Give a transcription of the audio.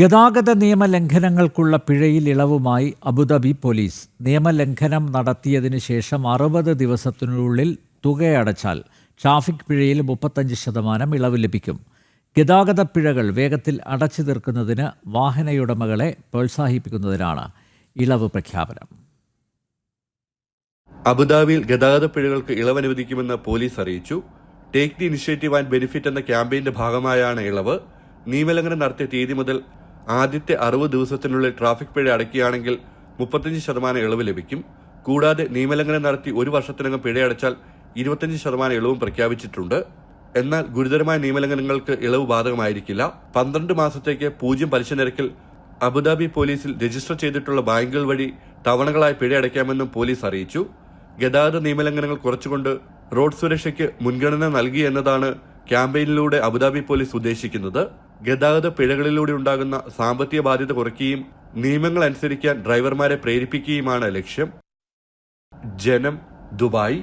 ഗതാഗത നിയമലംഘനങ്ങൾക്കുള്ള പിഴയിൽ ഇളവുമായി Abu Dhabi police. നിയമലംഘനം നടത്തിയതിന് ശേഷം അറുപത് ദിവസത്തിനുള്ളിൽ തുകയടച്ചാൽ ട്രാഫിക് പിഴയിൽ മുപ്പത്തഞ്ച് ശതമാനം ഇളവ് ലഭിക്കും. ഗതാഗത പിഴകൾ വേഗത്തിൽ അടച്ചു തീർക്കുന്നതിന് വാഹനയുടമകളെ പ്രോത്സാഹിപ്പിക്കുന്നതിനാണ് ഇളവ് പ്രഖ്യാപനം. അബുദാബിയിൽ ഗതാഗത പിഴകൾക്ക് ഇളവ് അനുവദിക്കുമെന്ന് പോലീസ് അറിയിച്ചു. Take the initiative and benefit എന്ന ക്യാമ്പയിന്റെ ഭാഗമായാണ് ഇളവ്. നിയമലംഘനം നടത്തിയ തീയതി മുതൽ ആദ്യത്തെ അറുപത് ദിവസത്തിനുള്ളിൽ ട്രാഫിക് പിഴ അടയ്ക്കുകയാണെങ്കിൽ മുപ്പത്തഞ്ച് ശതമാനം ഇളവ് ലഭിക്കും. കൂടാതെ നിയമലംഘനം നടത്തി ഒരു വർഷത്തിനകം പിഴ അടച്ചാൽ ഇരുപത്തഞ്ച് ശതമാനം ഇളവും പ്രഖ്യാപിച്ചിട്ടുണ്ട്. എന്നാൽ ഗുരുതരമായ നിയമലംഘനങ്ങൾക്ക് ഇളവ് ബാധകമായിരിക്കില്ല. പന്ത്രണ്ട് മാസത്തേക്ക് പൂജ്യം പലിശ നിരക്കിൽ അബുദാബി പോലീസിൽ രജിസ്റ്റർ ചെയ്തിട്ടുള്ള ബാങ്കുകൾ വഴി തവണകളായി പിഴ അടയ്ക്കാമെന്നും പോലീസ് അറിയിച്ചു. ഗതാഗത നിയമലംഘനങ്ങൾ കുറച്ചുകൊണ്ട് റോഡ് സുരക്ഷയ്ക്ക് മുൻഗണന നൽകി എന്നതാണ് ക്യാമ്പയിനിലൂടെ അബുദാബി പോലീസ് ഉദ്ദേശിക്കുന്നത്. ഗതാഗത പിഴകളിലൂടെ ഉണ്ടാകുന്ന സാമ്പത്തിക ബാധ്യത കുറയ്ക്കുകയും നിയമങ്ങൾ അനുസരിക്കാൻ ഡ്രൈവർമാരെ പ്രേരിപ്പിക്കുകയുമാണ് ലക്ഷ്യം. ജനം ദുബായ്.